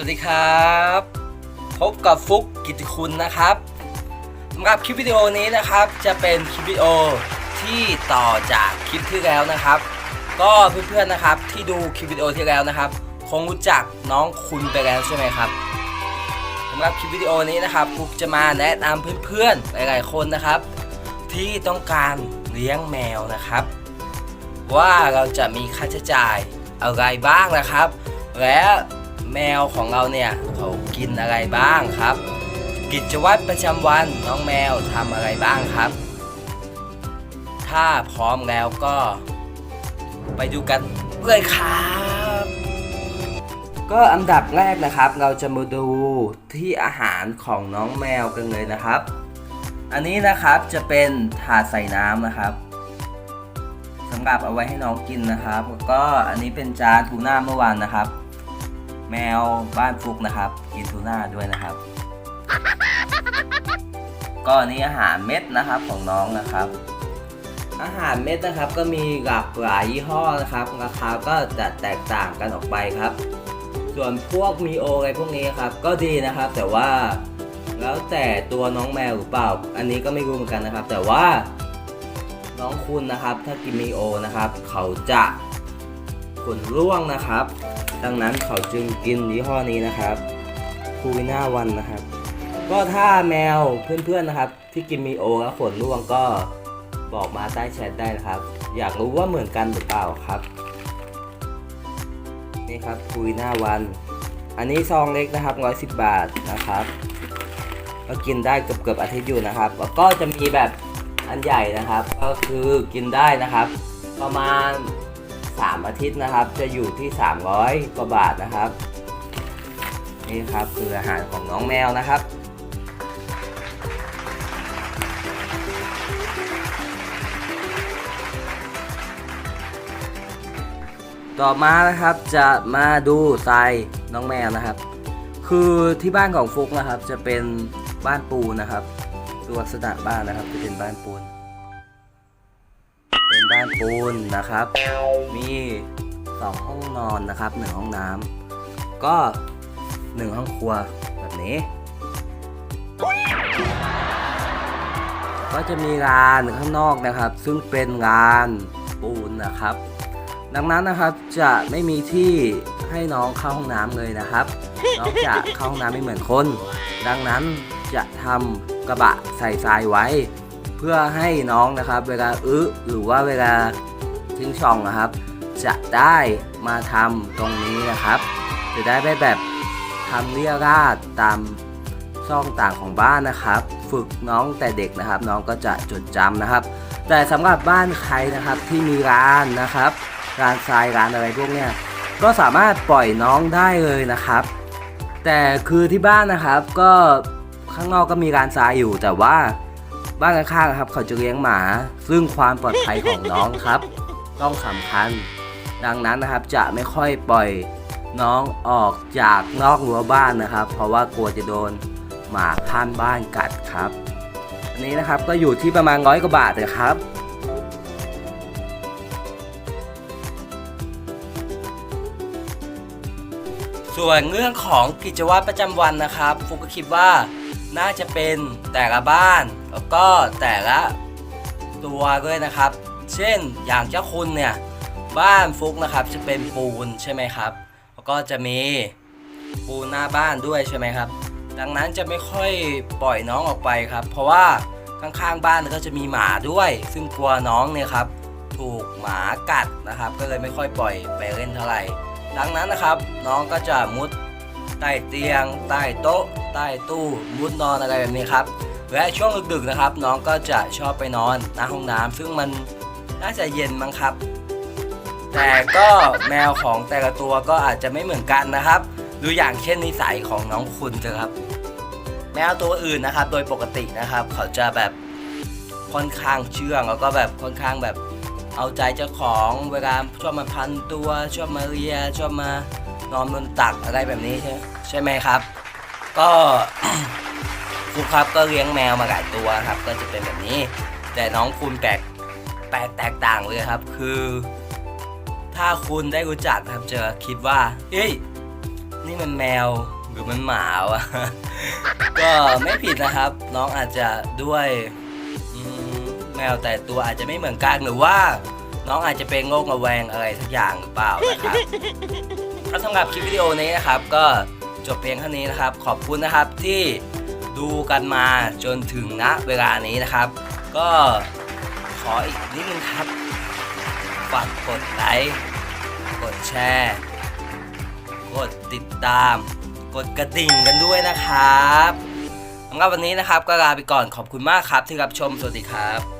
วัสดีครับ พบกับฟุกกิติคุณนะครับสำหรับคลิปวิดีโอนี้นะครับ จะเป็นคลิปวิดีโอที่ต่อจากคลิปที่แล้วนะครับ ก็เพื่อนๆนะครับที่ดูคลิปวิดีโอที่แล้วนะครับ คงรู้จักน้องคุณไปแล้วใช่ไหมครับสำหรับคลิปวิดีโอนี้นะครับฟุกจะมาแนะนำเพื่อนๆหลายๆคนนะครับ ที่ต้องการเลี้ยงแมวนะครับ ว่าเราจะมีค่าใช้จ่ายอะไรบ้างนะครับ และ แมวของเราเนี่ยเขากินอะไรบ้างครับ กิจวัตรประจำวันน้องแมวทำอะไรบ้างครับ ถ้าพร้อมแล้วก็ ไปดูกันเลยครับ ก็อันดับแรกนะครับ เราจะมาดูที่อาหารของน้องแมวกันเลยนะครับ อันนี้นะครับจะเป็นถาดใส่น้ำนะครับสำหรับเอาไว้ให้น้องกินนะครับ ก็อันนี้เป็นจานทูน่าเมื่อวานนะครับ แมวบ้านฟุกนะครับ กินทูน่าด้วยนะครับ ก็อันนี้อาหารเม็ดนะครับของน้องนะครับ อาหารเม็ดนะครับก็มีหลากหลายยี่ห้อนะครับราคาก็จะแตกต่างกันออกไปครับ ส่วนพวกมีโออะไรพวกนี้ครับ ก็ดีนะครับแต่ว่าแล้วแต่ตัวน้องแมวหรือเปล่า อันนี้ก็ไม่รู้เหมือนกันนะครับ แต่ว่าน้องคุณนะครับ ถ้ากินมีโอนะครับ เขาจะ ขนร่วงนะครับ ดังนั้นเขาจึงกินยี่ห้อนี้นะครับคูวิน่าวันนะครับ ก็ถ้าแมวเพื่อนๆนะครับ ที่กินมีโอแล้วขนร่วงก็บอกมาใต้แชทได้นะครับ อยากรู้ว่าเหมือนกันหรือเปล่าครับ นี่ครับคูวิน่าวัน อันนี้ซองเล็กนะครับ 110 บาทนะครับ ก็กินได้เกือบๆอาทิตย์อยู่นะครับ แล้วก็จะมีแบบอันใหญ่นะครับ ก็คือกินได้นะครับ ประมาณ 3 อาทิตย์นะครับ จะอยู่ที่ 300 กว่าบาทนะครับ นี่ครับคืออาหารของน้องแมวนะครับต่อมานะครับจะมาดูทรายน้องแมวนะครับ คือที่บ้านของฟุกนะครับจะเป็นบ้านปูนนะครับตัวลักษณะบ้านนะครับจะเป็นบ้านปูน บ้านปูนนะครับ มีสองห้องนอนนะครับหนึ่งห้องน้ำก็หนึ่งห้องครัวแบบนี้ ก็จะมีลานข้างนอกนะครับ ซึ่งเป็นลานปูนนะครับ ดังนั้นนะครับจะไม่มีที่ให้น้องเข้าห้องน้ำเลยนะครับ น้องจะเข้าห้องน้ำไม่เหมือนคน ดังนั้นจะทำกระบะใส่ทรายไว้ เพื่อให้น้องนะครับ เวลาอึหรือว่าเวลาทิ้งช่องนะครับ จะได้มาทำตรงนี้นะครับ จะได้ไม่แบบทำเรียราดตามช่องต่างของบ้านนะครับ ฝึกน้องแต่เด็กนะครับ น้องก็จะจดจำนะครับ แต่สำหรับบ้านใครนะครับที่มีร้านนะครับร้านทรายร้านอะไรพวกเนี้ยก็สามารถปล่อยน้องได้เลยนะครับ แต่คือที่บ้านนะครับก็ข้างนอกก็มีร้านทรายอยู่แต่ว่า บ้านข้างๆนะครับ เขาจะเลี้ยงหมา ซึ่งความปลอดภัยของน้องครับ ต้องสำคัญ ดังนั้นนะครับจะไม่ค่อยปล่อยน้องออกจากนอกรั้วบ้านนะครับ เพราะว่ากลัวจะโดนหมาข้างบ้านกัดครับ อันนี้นะครับก็อยู่ที่ประมาณร้อยกว่าบาทนะครับส่วนเรื่องของกิจวัตรประจำวันนะครับฟุกก็คิดว่าน่าจะเป็นแต่ละบ้าน แล้วก็แต่ละตัวด้วยนะครับ เช่นอย่างเจ้าคุณเนี่ยบ้านฟุกนะครับจะเป็นปูนใช่ไหมครับ แล้วก็จะมีปูนหน้าบ้านด้วยใช่ไหมครับ ดังนั้นจะไม่ค่อยปล่อยน้องออกไปครับ เพราะว่าข้างๆบ้านก็จะมีหมาด้วย ซึ่งกลัวน้องเนี่ยครับถูกหมากัดนะครับ ก็เลยไม่ค่อยปล่อยไปเล่นเท่าไหร่ ดังนั้นนะครับ น้องก็จะมุดใต้เตียง ใต้โต๊ะ ใต้ตู้มุดนอนอะไรแบบนี้ครับ และช่วงดึกๆนะครับ น้องก็จะชอบไปนอนหน้าห้องน้ำซึ่งมันน่าจะเย็นมั้งครับ แต่ก็แมวของแต่ละตัวก็อาจจะไม่เหมือนกันนะครับ ดูอย่างเช่นนิสัยของน้องคุณนะครับ แมวตัวอื่นนะครับ โดยปกตินะครับ เขาจะแบบค่อนข้างเชื่องแล้วก็แบบค่อนข้างแบบเอาใจเจ้าของเวลาชอบมาพันตัวชอบมาเลียชอบมานอนบนตักอะไรแบบนี้ใช่ใช่ไหมครับ ก็ ครูครับก็เลี้ยงแมวมาหลายตัวครับ ก็จะเป็นแบบนี้ แต่น้องคุณแปลกแปลกแตกต่างเลยครับ คือ ถ้าคุณได้รู้จักครับจะคิดว่าเอ้ยนี่มันแมวหรือมันหมาวะก็ไม่ผิดนะครับ น้องอาจจะด้วยแมวแต่ตัวอาจจะไม่เหมือนกันหรือว่า น้องอาจจะเป็นโรคระแวงอะไรสักอย่างหรือเปล่านะครับก็สำหรับคลิปวิดีโอนี้นะครับ ก็จบเพียงเท่านี้นะครับ ขอบคุณนะครับที่ ดูกันมาจนถึงณเวลานี้นะครับ ก็ขออีกนิดนึงครับฝากกดไลค์กดแชร์กดติดตาม กดกระดิ่งกันด้วยนะครับสำหรับวันนี้นะครับก็ลาไปก่อนขอบคุณมากครับที่รับชมสวัสดีครับ